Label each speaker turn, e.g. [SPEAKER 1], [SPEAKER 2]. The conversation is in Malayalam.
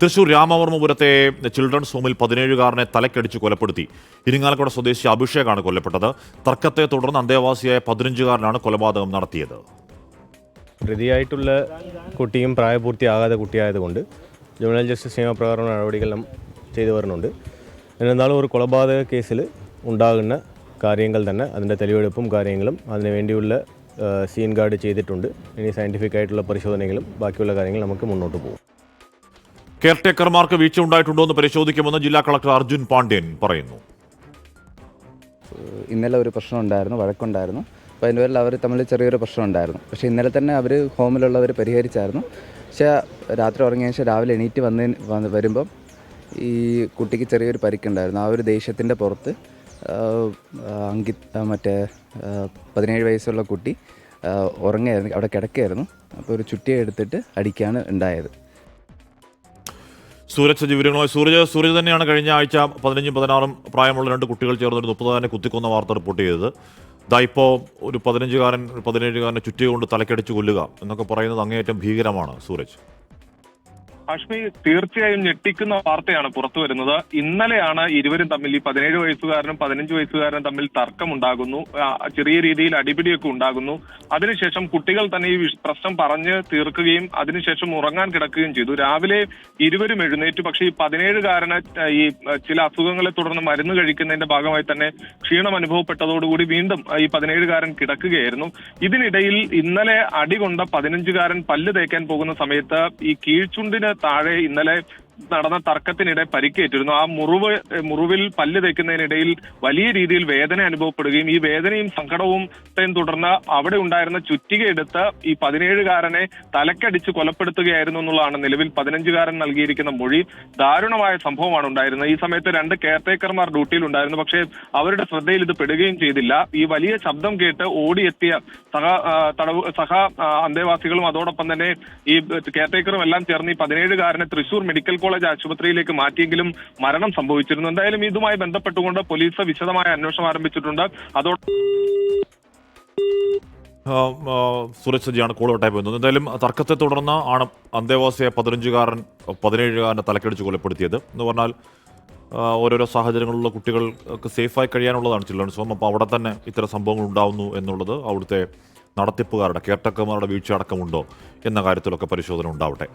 [SPEAKER 1] തൃശൂർ രാമവർമ്മപുരത്തെ ചിൽഡ്രൻസ് ഹോമിൽ പതിനേഴുകാരനെ തലക്കടിച്ച് കൊലപ്പെടുത്തി. ഇരിങ്ങാലക്കുട സ്വദേശി അഭിഷേകാണ് കൊല്ലപ്പെട്ടത്. തർക്കത്തെ തുടർന്ന് അന്തേവാസിയായ പതിനഞ്ചുകാരനാണ് കൊലപാതകം നടത്തിയത്.
[SPEAKER 2] പ്രതിയായിട്ടുള്ള കുട്ടിയും പ്രായപൂർത്തിയാകാതെ കുട്ടിയായതുകൊണ്ട് ജുവനൽ ജസ്റ്റിസ് നിയമപ്രകാരം നടപടികളെല്ലാം ചെയ്തു വരുന്നുണ്ട്. എന്നിരുന്നാലും ഒരു കൊലപാതക കേസിൽ ഉണ്ടാകുന്ന കാര്യങ്ങൾ തന്നെ അതിന്റെ തെളിവെടുപ്പും കാര്യങ്ങളും അതിനുവേണ്ടിയുള്ള സീൻ ഗാർഡ് ചെയ്തിട്ടുണ്ട്. ഇനി സയന്റിഫിക് ആയിട്ടുള്ള പരിശോധനകളും ബാക്കിയുള്ള കാര്യങ്ങൾ നമുക്ക് മുന്നോട്ട് പോകും.
[SPEAKER 1] കെയർടേക്കർമാർക്ക് വീഴ്ച ഉണ്ടായിട്ടുണ്ടോ എന്ന് പരിശോധിക്കുമെന്ന് ജില്ലാ കളക്ടർ അർജുൻ പാണ്ഡ്യൻ പറയുന്നു.
[SPEAKER 3] ഇന്നലെ ഒരു പ്രശ്നം ഉണ്ടായിരുന്നു വഴക്കുണ്ടായിരുന്നു. അപ്പോൾ അതിന്റെ പേരിൽ അവർ തമ്മിൽ ചെറിയൊരു പ്രശ്നം ഉണ്ടായിരുന്നു. പക്ഷേ ഇന്നലെ തന്നെ അവർ ഹോമിലുള്ളവർ പരിഹരിച്ചായിരുന്നു. പക്ഷേ രാത്രി ഉറങ്ങിയ ശേഷം രാവിലെ എണീറ്റ് വന്ന് വരുമ്പം ഈ കുട്ടിക്ക് ചെറിയൊരു പരിക്കുണ്ടായിരുന്നു. ആ ഒരു ദേഷ്യത്തിന്റെ പുറത്ത് അങ്കി മറ്റേ പതിനേഴ് വയസ്സുള്ള കുട്ടി ഉറങ്ങായിരുന്നു അവിടെ കിടക്കുകയായിരുന്നു അപ്പോൾ ഒരു ചുറ്റിയെ എടുത്തിട്ട് അടിക്കുകയാണ് ഉണ്ടായത്.
[SPEAKER 1] സൂരജ് സജീവങ്ങളുമായി സൂരജ് സൂരജ് തന്നെയാണ് കഴിഞ്ഞ ആഴ്ച പതിനഞ്ചും പതിനാറും പ്രായമുള്ള രണ്ട് കുട്ടികൾ ചേർന്ന് ഒരു മുപ്പതുകാരനെ കുത്തിക്കൊന്ന വാർത്ത റിപ്പോർട്ട് ചെയ്തത്. ദാ ഒരു പതിനഞ്ചുകാരൻ പതിനേഴുകാരനെ ചുറ്റിക കൊണ്ട് തലക്കടിച്ച് കൊല്ലുക എന്നൊക്കെ പറയുന്നത് അങ്ങേയറ്റം ഭീകരമാണ് സൂരജ്.
[SPEAKER 4] അഷ്മി തീർച്ചയായും ഞെട്ടിക്കുന്ന വാർത്തയാണ് പുറത്തു വരുന്നത്. ഇന്നലെയാണ് ഇരുവരും തമ്മിൽ ഈ പതിനേഴ് വയസ്സുകാരനും പതിനഞ്ച് വയസ്സുകാരനും തമ്മിൽ തർക്കമുണ്ടാകുന്നു. ചെറിയ രീതിയിൽ അടിപിടിയൊക്കെ ഉണ്ടാകുന്നു. അതിനുശേഷം കുട്ടികൾ തന്നെ ഈ പ്രശ്നം പറഞ്ഞ് തീർക്കുകയും അതിനുശേഷം ഉറങ്ങാൻ കിടക്കുകയും ചെയ്തു. രാവിലെ ഇരുവരും എഴുന്നേറ്റ്. പക്ഷേ ഈ പതിനേഴുകാരന് ഈ ചില അസുഖങ്ങളെ തുടർന്ന് മരുന്ന് കഴിക്കുന്നതിന്റെ ഭാഗമായി തന്നെ ക്ഷീണം അനുഭവപ്പെട്ടതോടുകൂടി വീണ്ടും ഈ പതിനേഴുകാരൻ കിടക്കുകയായിരുന്നു. ഇതിനിടയിൽ ഇന്നലെ അടികൊണ്ട പതിനഞ്ചുകാരൻ പല്ല് തേക്കാൻ പോകുന്ന സമയത്ത് ഈ കീഴ്ചുണ്ടിന് താഴെ ഇന്നലെ നടന്ന തർക്കത്തിനിടെ പരിക്കേറ്റിരുന്നു. ആ മുറിവ് മുറിവിൽ പല്ല് തേക്കുന്നതിനിടയിൽ വലിയ രീതിയിൽ വേദന അനുഭവപ്പെടുകയും ഈ വേദനയും സങ്കടവും തുടർന്ന് അവിടെ ഉണ്ടായിരുന്ന ചുറ്റിക എടുത്ത് ഈ പതിനേഴുകാരനെ തലക്കടിച്ച് കൊലപ്പെടുത്തുകയായിരുന്നു എന്നുള്ളതാണ് നിലവിൽ പതിനഞ്ചുകാരൻ നൽകിയിരിക്കുന്ന മൊഴി. ദാരുണമായ സംഭവമാണ് ഉണ്ടായിരുന്നത്. ഈ സമയത്ത് രണ്ട് കെയർടേക്കർമാർ ഡ്യൂട്ടിയിൽ ഉണ്ടായിരുന്നു. പക്ഷേ അവരുടെ ശ്രദ്ധയിൽ ഇത് പെടുകയും ചെയ്തില്ല. ഈ വലിയ ശബ്ദം കേട്ട് ഓടിയെത്തിയ സഹ തടവ് സഹ അന്തേവാസികളും അതോടൊപ്പം തന്നെ ഈ കെയർടേക്കറും എല്ലാം ചേർന്ന് ഈ പതിനേഴുകാരനെ തൃശൂർ മെഡിക്കൽ കോളേജ് ആശുപത്രിയിലേക്ക് മാറ്റിയെങ്കിലും മരണം സംഭവിച്ചിരുന്നു. എന്തായാലും ഇതുമായി ബന്ധപ്പെട്ടുകൊണ്ട് പോലീസ് വിശദമായ അന്വേഷണം ആരംഭിച്ചിട്ടുണ്ട്.
[SPEAKER 1] അതോടെ സുരേഷ് സജിയാണ് കോൾ കട്ടായി പോകുന്നത് എന്തായാലും തർക്കത്തെ തുടർന്ന് ആണ് അന്തേവാസിയായ പതിനഞ്ചുകാരൻ പതിനേഴുകാരനെ തലക്കടിച്ച് കൊലപ്പെടുത്തിയത്. എന്ന് പറഞ്ഞാൽ ഓരോരോ സാഹചര്യങ്ങളിലുള്ള കുട്ടികൾക്ക് സേഫായി കഴിയാനുള്ളതാണ് ചിൽഡ്രൻസ് ഹോം അപ്പോൾ അവിടെ തന്നെ ഇത്തരം സംഭവങ്ങൾ ഉണ്ടാവുന്നു എന്നുള്ളത് അവിടുത്തെ നടത്തിപ്പുകാരുടെ കെയർടക്കർമാരുടെ വീഴ്ച അടക്കമുണ്ടോ എന്ന കാര്യത്തിലൊക്കെ പരിശോധന ഉണ്ടാവട്ടെ.